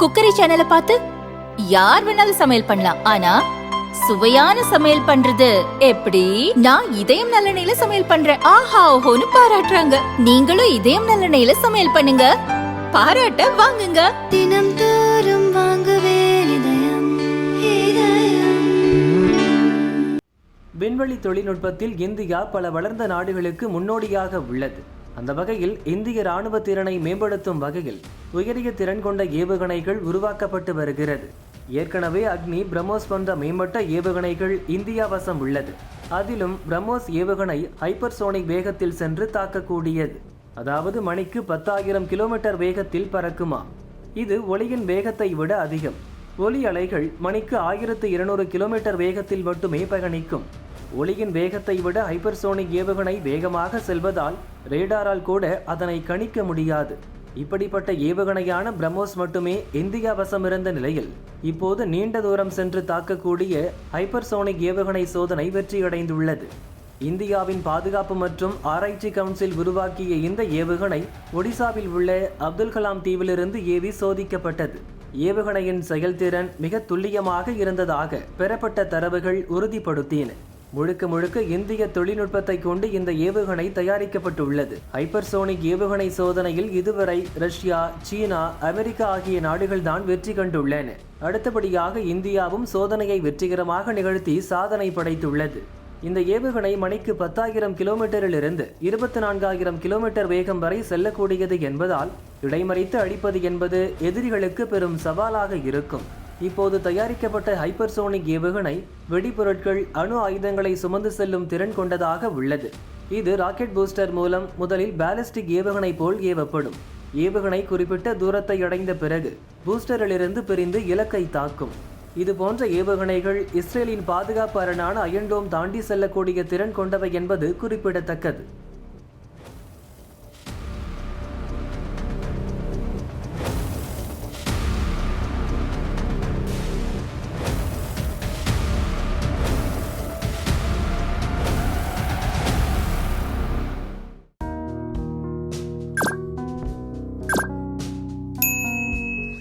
Cookery சேனலை பார்த்து யார் வேணாலும் சமையல் பண்ணலாம். ஆனா சுவையான சமையல் பண்றது எப்படி? நான் இதயம் நல்லெண்ணெயில சமையல் பண்றேன். ஆஹா ஓஹோன்னு பாராட்டுறாங்க. நீங்களும் இதயம் நல்லெண்ணெயில சமையல் பண்ணுங்க. பாராட்ட வாங்குங்க. தினம் தோறும் வாங்குவே இதயம் இதயம். விண்வெளி தொழில்நுட்பத்தில் இந்தியா பல வளர்ந்த நாடுகளுக்கு முன்னோடியாக உள்ளது. அந்த வகையில் இந்திய ராணுவ திறனை மேம்படுத்தும் வகையில் உயரிய திறன் கொண்ட ஏவுகணைகள் உருவாக்கப்பட்டு வருகிறது. ஏற்கனவே அக்னி பிரம்மோஸ் போன்ற மேம்பட்ட ஏவுகணைகள் இந்தியா வசம் உள்ளது. அதிலும் பிரம்மோஸ் ஏவுகணை ஹைப்பர்சோனிக் வேகத்தில் சென்று தாக்கக்கூடியது. அதாவது மணிக்கு பத்தாயிரம் கிலோமீட்டர் வேகத்தில் பறக்குமா? இது ஒளியின் வேகத்தை விட அதிகம். ஒலி அலைகள் மணிக்கு ஆயிரத்து இருநூறு கிலோமீட்டர் வேகத்தில் மட்டுமே பயணிக்கும். ஒளியின் வேகத்தை விட ஹைப்பர்சோனிக் ஏவுகணை வேகமாக செல்வதால் ரேடாரால் கூட அதனை கணிக்க முடியாது. இப்படிப்பட்ட ஏவுகணையான பிரம்மோஸ் மட்டுமே இந்தியா வசமிருந்த நிலையில் இப்போது நீண்ட தூரம் சென்று தாக்கக்கூடிய ஹைப்பர்சோனிக் ஏவுகணை சோதனை வெற்றியடைந்துள்ளது. இந்தியாவின் பாதுகாப்பு மற்றும் ஆராய்ச்சி கவுன்சில் உருவாக்கிய இந்த ஏவுகணை ஒடிசாவில் உள்ள அப்துல் கலாம் தீவிலிருந்து ஏவி சோதிக்கப்பட்டது. ஏவுகணையின் செயல்திறன் மிக துல்லியமாக இருந்ததாக பெறப்பட்ட தரவுகள் உறுதிப்படுத்தின. முழுக்க முழுக்க இந்திய தொழில்நுட்பத்தை கொண்டு இந்த ஏவுகணை தயாரிக்கப்பட்டுள்ளது. ஹைப்பர்சோனிக் ஏவுகணை சோதனையில் இதுவரை ரஷ்யா சீனா அமெரிக்கா ஆகிய நாடுகள் தான் வெற்றி கண்டுள்ளன. அடுத்தபடியாக இந்தியாவும் சோதனையை வெற்றிகரமாக நிகழ்த்தி சாதனை படைத்துள்ளது. இந்த ஏவுகணை மணிக்கு பத்தாயிரம் கிலோமீட்டரிலிருந்து இருபத்தி நான்காயிரம் கிலோமீட்டர் வேகம் வரை செல்லக்கூடியது என்பதால் இடைமறித்து அடிப்பது என்பது எதிரிகளுக்கு பெரும் சவாலாக இருக்கும். இப்போது தயாரிக்கப்பட்ட ஹைப்பர்சோனிக் ஏவுகணை வெடிபொருட்கள் அணு ஆயுதங்களை சுமந்து செல்லும் திறன் கொண்டதாக உள்ளது. இது ராக்கெட் பூஸ்டர் மூலம் முதலில் பேலஸ்டிக் ஏவுகணை போல் ஏவப்படும். ஏவுகணை குறிப்பிட்ட தூரத்தை அடைந்த பிறகு பூஸ்டரிலிருந்து பிரிந்து இலக்கை தாக்கும். இது போன்ற ஏவுகணைகள் இஸ்ரேலின் பாதுகாப்பு அரணான அயன்டோம் தாண்டி செல்லக்கூடிய திறன் கொண்டவை என்பது குறிப்பிடத்தக்கது.